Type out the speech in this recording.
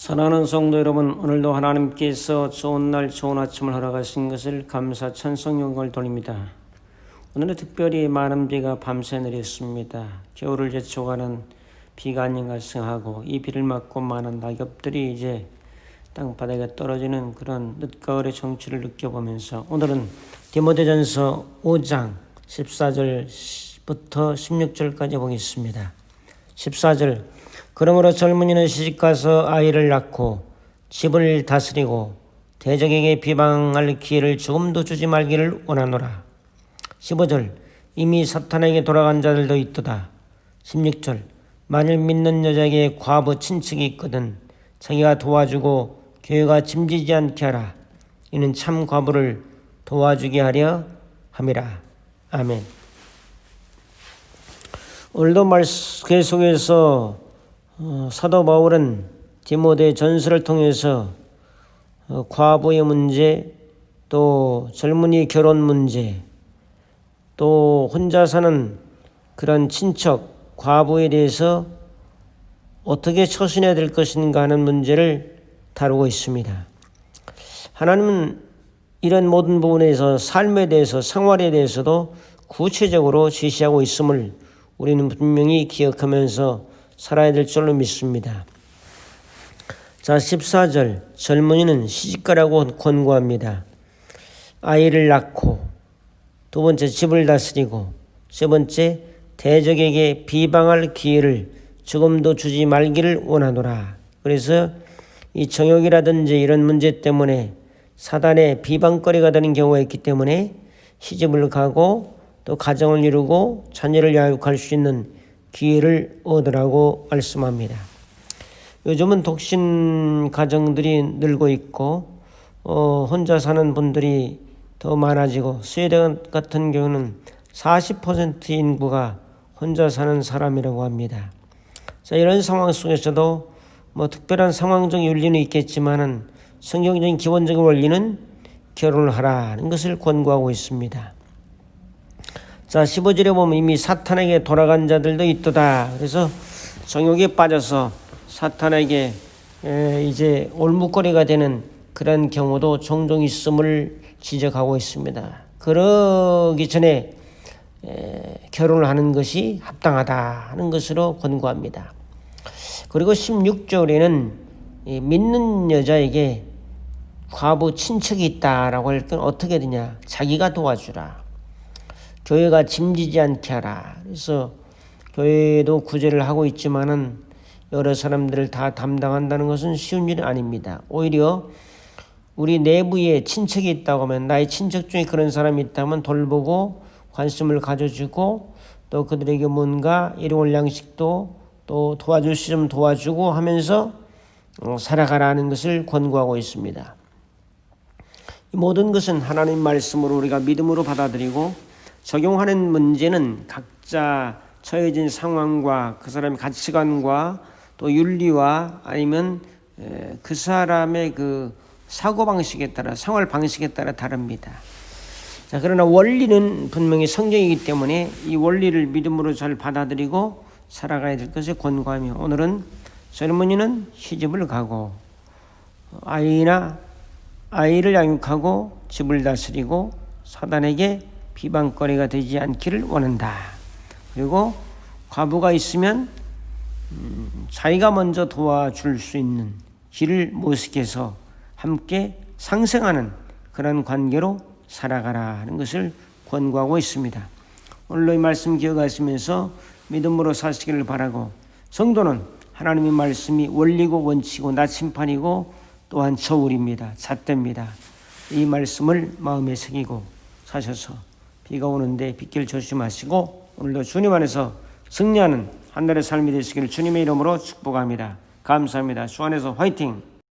사랑하는 성도 여러분, 오늘도 하나님께서 좋은 날, 좋은 아침을 허락하신 것을 감사, 찬송, 영광을 돌립니다. 오늘은 특별히 많은 비가 밤새 내렸습니다. 겨울을 제쳐가는 비가 아닌가 생각하고 이 비를 맞고 많은 낙엽들이 이제 땅바닥에 떨어지는 그런 늦가을의 정취를 느껴보면서 오늘은 디모데전서 5장 14절부터 16절까지 보겠습니다. 14절 그러므로 젊은이는 시집가서 아이를 낳고 집을 다스리고 대적에게 비방할 기회를 조금도 주지 말기를 원하노라. 15절 이미 사탄에게 돌아간 자들도 있도다. 16절 만일 믿는 여자에게 과부 친척이 있거든 자기가 도와주고 교회가 짐지지 않게 하라. 이는 참 과부를 도와주게 하려 함이라. 아멘. 오늘도 말씀 계속해서 어, 사도 바울은 디모데 전서를 통해서 어, 과부의 문제, 또 젊은이 결혼 문제, 또 혼자 사는 그런 친척, 과부에 대해서 어떻게 처신해야 될 것인가 하는 문제를 다루고 있습니다. 하나님은 이런 모든 부분에서 삶에 대해서 생활에 대해서도 구체적으로 제시하고 있음을 우리는 분명히 기억하면서 살아야 될 줄로 믿습니다. 자, 14절. 젊은이는 시집가라고 권고합니다. 아이를 낳고, 두 번째 집을 다스리고, 세 번째 대적에게 비방할 기회를 조금도 주지 말기를 원하노라. 그래서 이 정욕이라든지 이런 문제 때문에 사단의 비방거리가 되는 경우가 있기 때문에 시집을 가고 또 가정을 이루고 자녀를 양육할 수 있는 기회를 얻으라고 말씀합니다. 요즘은 독신 가정들이 늘고 있고 어, 혼자 사는 분들이 더 많아지고 스웨덴 같은 경우는 40% 인구가 혼자 사는 사람이라고 합니다. 자, 이런 상황 속에서도 뭐 특별한 상황적 윤리는 있겠지만은 성경적인 기본적인 원리는 결혼을 하라는 것을 권고하고 있습니다. 자, 15절에 보면 이미 사탄에게 돌아간 자들도 있도다. 그래서 정욕에 빠져서 사탄에게 이제 올무거리가 되는 그런 경우도 종종 있음을 지적하고 있습니다. 그러기 전에 결혼을 하는 것이 합당하다 하는 것으로 권고합니다. 그리고 16절에는 믿는 여자에게 과부 친척이 있다라고 할 때는 어떻게 되냐? 자기가 도와주라. 교회가 짐지지 않게 하라. 그래서 교회도 구제를 하고 있지만은 여러 사람들을 다 담당한다는 것은 쉬운 일이 아닙니다. 오히려 우리 내부에 친척이 있다고 하면 나의 친척 중에 그런 사람이 있다면 돌보고 관심을 가져주고 또 그들에게 뭔가 일용할 양식도 또 도와줄 수 있으면 도와주고 하면서 어, 살아가라는 것을 권고하고 있습니다. 이 모든 것은 하나님 말씀으로 우리가 믿음으로 받아들이고 적용하는 문제는 각자 처해진 상황과 그 사람의 가치관과 또 윤리와 아니면 그 사람의 그 사고 방식에 따라 생활 방식에 따라 다릅니다. 자, 그러나 원리는 분명히 성경이기 때문에 이 원리를 믿음으로 잘 받아들이고 살아가야 될 것을 권고하며 오늘은 젊은이는 시집을 가고 아이나 아이를 양육하고 집을 다스리고 사단에게 비방거리가 되지 않기를 원한다. 그리고 과부가 있으면 음, 자기가 먼저 도와줄 수 있는 길을 모색해서 함께 상생하는 그런 관계로 살아가라 하는 것을 권고하고 있습니다. 오늘도 이 말씀 기억하시면서 믿음으로 사시기를 바라고 성도는 하나님의 말씀이 원리고 원칙이고 나침판이고 또한 저울입니다. 잣대입니다. 이 말씀을 마음에 새기고 사셔서 비가 오는데 빗길 조심하시고 오늘도 주님 안에서 승리하는 한 달의 삶이 되시기를 주님의 이름으로 축복합니다. 감사합니다. 주 안에서 화이팅!